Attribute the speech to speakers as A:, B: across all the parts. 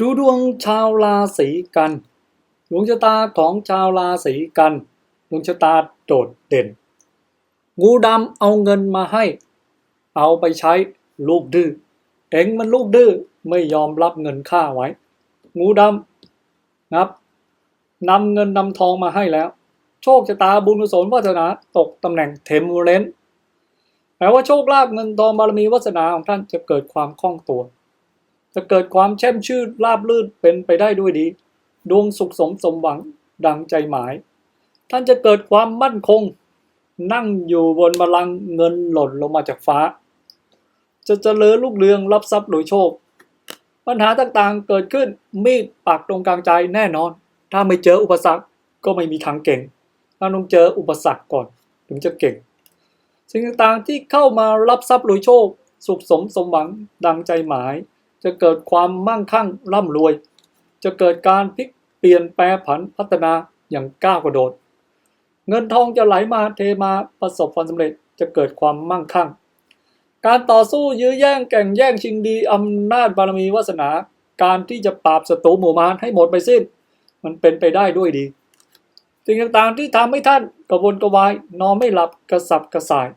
A: ดูดวงชาวราศีกัน ดวงชะตาของชาวราศีกัน ดวงชะตาโดดเด่น งูดำเอาเงินมาให้ เอาไปใช้ลูกดื้อ เอ็งมันลูกดื้อไม่ยอมรับเงินค่าไว้ งูดำนะครับนำเงินนำทองมาให้แล้ว โชคชะตาบุญกุศลวาสนาตกตำแหน่งเทมโมเลนแปลว่าโชคลาภเงินทองบารมีวาสนาของท่านจะเกิดความคล่องตัว จะเกิดความแช่มชื่นราบลื่นเป็นไปได้ด้วยดี ดวงสุขสมสมหวังดังใจหมาย ท่านจะเกิดความมั่นคง นั่งอยู่บนบัลลังก์เงินหล่นลงมาจากฟ้า จะเจริญลูกเรืองรับทรัพย์โดยโชค ปัญหาต่างๆเกิดขึ้นมีดปักตรงกลางใจแน่นอน ถ้าไม่เจออุปสรรคก็ไม่มีทางเก่งถ้าต้องเจออุปสรรคก่อนถึงจะเก่ง สิ่งต่างๆที่เข้ามารับทรัพย์โดยโชค สุขสมสมหวังดังใจหมาย จะเกิดความมั่งคั่งร่ำรวย จะเกิดการพลิกเปลี่ยนแปลผันพัฒนาอย่างก้าวกระโดด เงินทองจะไหลมาเทมาประสบความสำเร็จจะเกิดความมั่งคั่ง การต่อสู้ยื้อแย่งแก่งแย่งชิงดีอำนาจบารมีวาสนา การที่จะปราบศัตรูหมู่มารให้หมดไปสิ้น มันเป็นไปได้ด้วยดี สิ่งต่างๆที่ทำให้ท่านกระวนกระวายนอนไม่หลับกระสับกระส่าย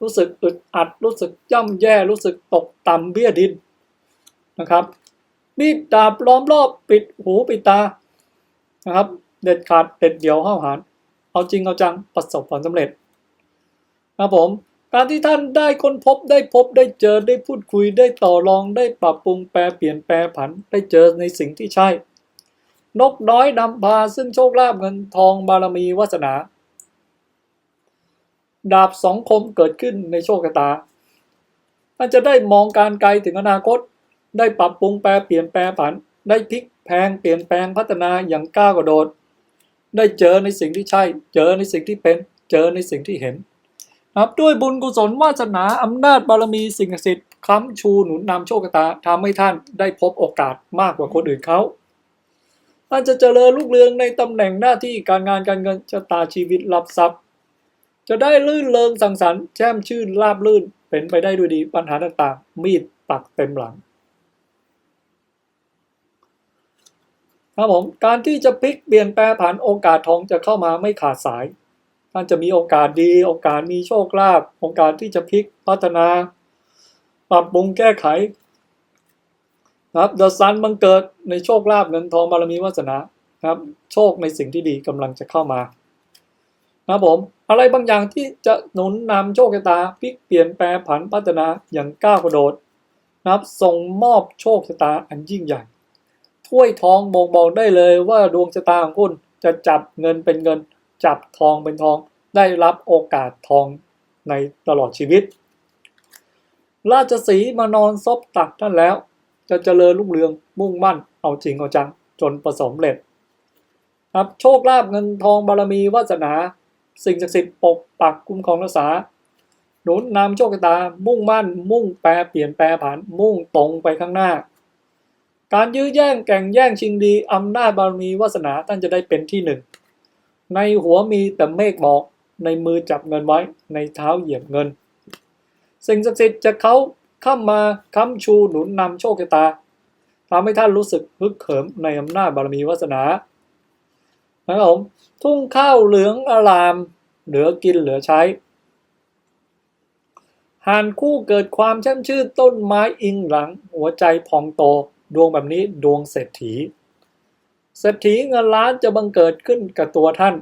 A: รู้สึกอึดอัดรู้สึกย่ำแย่รู้สึกตกต่ำเบี้ยดิน นะครับ มีดดาบล้อมรอบปิดหูปิดตานะครับ เด็ดขาดเด็ดเดี่ยวห้าวหาญเอาจริงเอาจังประสบความสำเร็จนะครับผมการที่ท่านได้ค้นพบได้พบได้เจอได้พูดคุยได้ต่อรองได้ปรับปรุงแปลเปลี่ยนแปลผันได้เจอในสิ่งที่ใช่ นกน้อยนำพาซึ่งโชคลาภเงินทองบารมีวาสนา ดาบสองคมเกิดขึ้นในโชคชะตาท่านจะได้มองการไกลถึงอนาคต ได้ปรับปรุงแปลเปลี่ยนแปลผัน ได้พลิกแพงเปลี่ยนแปลงพัฒนาอย่างก้าวกระโดด ได้เจอในสิ่งที่ใช่ เจอในสิ่งที่เป็น เจอในสิ่งที่เห็นครับด้วยบุญกุศลวาสนาอำนาจบารมีสิ่งศักดิ์สิทธิ์ค้ำชูหนุนนำโชคชะตาทำให้ท่านได้พบโอกาสมากกว่าคนอื่นเขาท่านจะเจริญลูกเรืองในตำแหน่งหน้าที่การงานการเงินชะตาชีวิตรับทรัพย์ จะได้ลื่นเริงสังสรรค์แช่มชื่นราบลื่นเป็นไปได้ด้วยดีปัญหาต่างๆ มีดปักเต็มหลัง ครับผมการที่จะพลิกเปลี่ยนแปลผันโอกาสทองจะเข้ามาไม่ขาดสาย ท่านจะมีโอกาสดีโอกาสมีโชคลาภโอกาสที่จะพลิกพัฒนา ปรับปรุงแก้ไขครับเดอะซันบังเกิดในโชคลาภเงินทองบารมีวาสนาครับโชคในสิ่งที่ดีกำลังจะเข้ามานะผมอะไรบางอย่างที่จะหนุนนำโชคชะตาพลิกเปลี่ยนแปลผันพัฒนาอย่างก้าวกระโดดนะครับส่งมอบโชคชะตาอันยิ่งใหญ่ ถ้วยทองบ่งบอกได้เลยว่าดวงชะตาของคุณจะจับเงินเป็นเงิน จับทองเป็นทอง ได้รับโอกาสทองในตลอดชีวิต ราชสีมานอนซบตักท่านแล้ว จะเจริญรุ่งเรืองมุ่งมั่นเอาจริงเอาจังจนประสบเร็จครับโชคลาภเงินทองบารมีวาสนา สิ่งศักดิ์สิทธิ์ปกปักคุ้มครองรักษา หนุนนำโชคชะตา มุ่งมั่น มุ่งแปรเปลี่ยนแปรผันมุ่งตรงไปข้างหน้า การยื้อแย่งแก่งแย่งชิงดีอำนาจบารมีวาสนาท่านจะได้เป็นที่หนึ่ง ในหัวมีแต่เมฆหมอกในมือจับเงินไว้ในเท้าเหยียบเงิน สิ่งศักดิ์สิทธิ์จะเขาเข้ามาค้ำชูหนุนนำโชคชะตาทำให้ท่านรู้สึกฮึกเหิมในอำนาจบารมีวาสนานะครับผมทุ่งข้าวเหลืองอาราม เหลือกินเหลือใช้หานคู่เกิดความช่มชื่นต้นไม้อิงหลัง หัวใจพองโต ดวงแบบนี้ดวงเศรษฐี เศรษฐีเงินล้านจะบังเกิดขึ้นกับตัวท่าน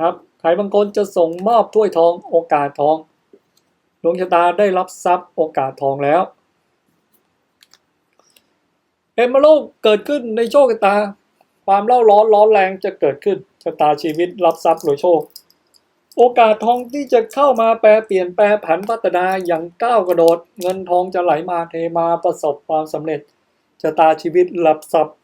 A: ครับใครบางคนจะส่งมอบถ้วยทองโอกาสทองดวงชะตาได้รับทรัพย์โอกาสทองแล้ว เอมโลกเกิดขึ้นในโชคชะตา ความเล่าร้อนร้อนแรงจะเกิดขึ้นชะตาชีวิตรับทรัพย์โดยโชค โอกาสทองที่จะเข้ามาแปลเปลี่ยนแปลผันพัฒนาอย่างก้าวกระโดด เงินทองจะไหลมาเทมาประสบความสำเร็จ ชะตาชีวิตรับทรัพย์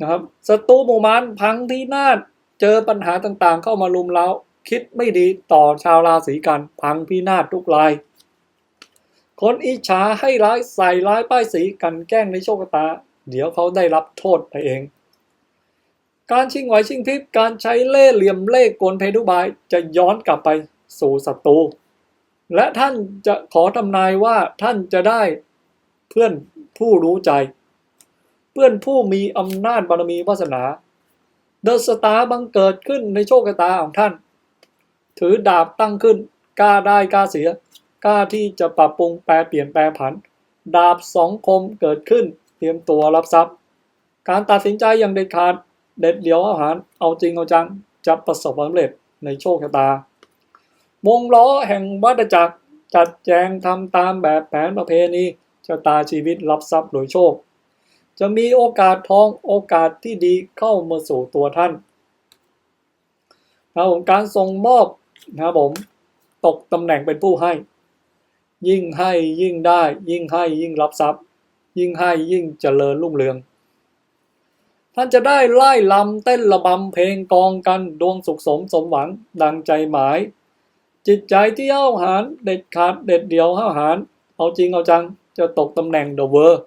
A: นะครับศัตรูหมู่มานพังที่นาศเจอปัญหาต่างๆ เข้ามาลุมเล้าคิดไม่ดีต่อชาวราศีกันพังพินาศทุกราย คนอิจฉาให้ร้ายใส่ร้ายป้ายสีกันแกล้งในโชคชะตา เดี๋ยวเขาได้รับโทษไปเอง การชิงไหวชิงพริบการใช้เล่ห์เหลี่ยมเล่ห์กลเพทุบายจะย้อนกลับไปสู่ศัตรูและท่านจะขอทำนายว่าท่านจะได้เพื่อน ผู้รู้ใจ เพื่อนผู้มีอำนาจบารมีวาสนา เดอะสตาร์บังเกิดขึ้นในโชคชะตาของท่าน ถือดาบตั้งขึ้นกล้าได้กล้าเสียกล้าที่จะปรับปรุงแปลเปลี่ยนแปลผัน ดาบสองคมเกิดขึ้น เตรียมตัวรับทรัพย์ การตัดสินใจอย่างเด็ดขาดเด็ดเดี่ยวอาหาร เอาจริงเอาจังจะประสบความสำเร็จในโชคชะตาวงล้อแห่งวัฏจักรจัดแจงทำตามแบบแผนประเพณี ชะตาชีวิตรับทรัพย์โดยโชค จะมีโอกาสทองโอกาสที่ดีเข้ามาสู่ตัวท่านนะครับผมการส่งมอบนะครับผมตกตำแหน่งเป็นผู้ให้ ยิ่งให้ยิ่งได้ ยิ่งให้ยิ่งรับทรัพย์ ยิ่งให้ยิ่งเจริญรุ่งเรือง ท่านจะได้ไล่ลำเต้นระบำเพลงกองกันดวงสุขสมสมหวังดังใจหมาย จิตใจที่เอาหารเด็ดขาดเด็ดเดียวห้าหาร เอาจริงเอาจัง จะตกตำแหน่งเดอะเวอร์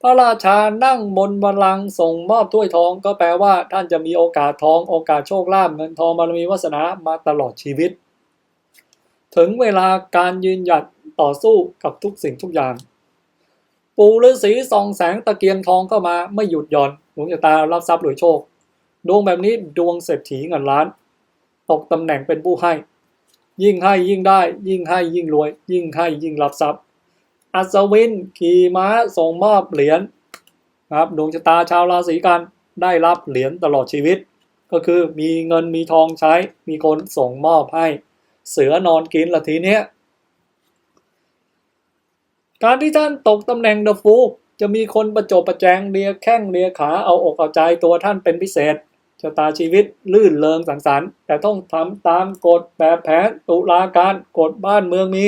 A: พระราชานั่งบนบัลลังก์ส่งมอบถ้วยทองก็แปลว่าท่านจะมีโอกาสทองโอกาสโชคลาภเงินทองบารมีวาสนามาตลอดชีวิต ถึงเวลาการยืนหยัดต่อสู้กับทุกสิ่งทุกอย่าง ปู่ฤาษีส่องแสงตะเกียงทองเข้ามาไม่หยุดหย่อนดวงชะตารับทรัพย์รวยโชค ดวงแบบนี้ดวงเศรษฐีเงินล้าน ตกตำแหน่งเป็นผู้ให้ ยิ่งให้ยิ่งได้ ยิ่งให้ยิ่งรวย ยิ่งให้ยิ่งรับทรัพย์ อัศวิน ขี่ม้าส่งมอบเหรียญครับดวงชะตาชาวราศีกันได้รับเหรียญตลอดชีวิต ก็คือมีเงินมีทองใช้ มีคนส่งมอบให้ เสือนอนกินละทีเนี้ยการที่ท่านตกตำแหน่งเดอะฟูจะมีคนประจบประแจงเลียแข้งเลียขาเอาอกเอาใจตัวท่านเป็นพิเศษชะตาชีวิตลื่นเริงสังสรรค์ แต่ต้องทำตามกฎแบบแผนตุลาการกฎบ้านเมืองมี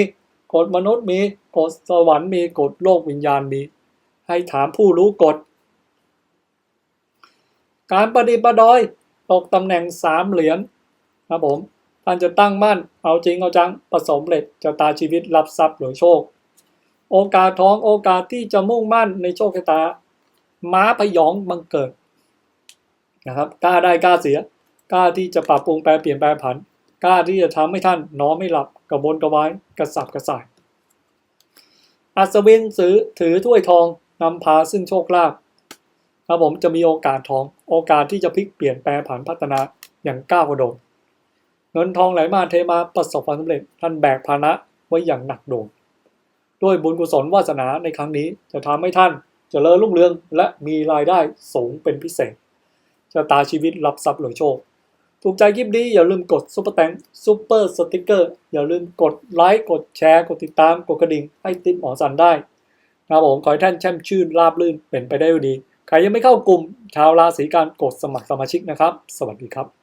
A: กฎมนุษย์มีกฎสวรรค์มีกฎโลกวิญญาณมี ให้ถามผู้รู้กฎ การปฏิบัติดอยตกตำแหน่งสามเหรียญครับผมท่านจะตั้งมั่น เอาจริงเอาจังประสบเร็จชะตาชีวิตรับทรัพย์หรือโชค โอกาสท้องโอกาสที่จะมุ่งมั่นในโชคชะตา ม้าพยองบังเกิดนะครับกล้าได้กล้าเสียกล้าที่จะปรับปรุงแปลเปลี่ยนแปลผัน กล้าที่จะทำให้ท่านนอนไม่หลับกระบนกระวายกระสับกระส่าย อัศวินถือถือถ้วยทองนำพาซึ่งโชคลาภครับผมจะมีโอกาสทองโอกาสที่จะพลิกเปลี่ยนแปลผันพัฒนาอย่างก้าวกระโดดเงินทองไหลมาเทมาประสบความสำเร็จท่านแบกภาระไว้อย่างหนักหน่วงด้วยบุญกุศลวาสนาในครั้งนี้จะทำให้ท่านจเจริญรุ่งเรืองและมีรายได้สูงเป็นพิเศษชะตาชีวิตรับทรัพย์หรือโชค ถูกใจคลิปนี้อย่าลืมกดซุปเปอร์แตงซุปเปอร์สติกเกอร์อย่าลืมกดไลค์กดแชร์ กดติดตาม กดกระดิ่ง ให้ติดหมอสันได้นะครับผมขอให้ท่านแช่มชื่นราบรื่นเป็นไปได้ดี ใครยังไม่เข้ากลุ่มชาวราศีกันกดสมัครสมาชิกนะครับ สวัสดีครับ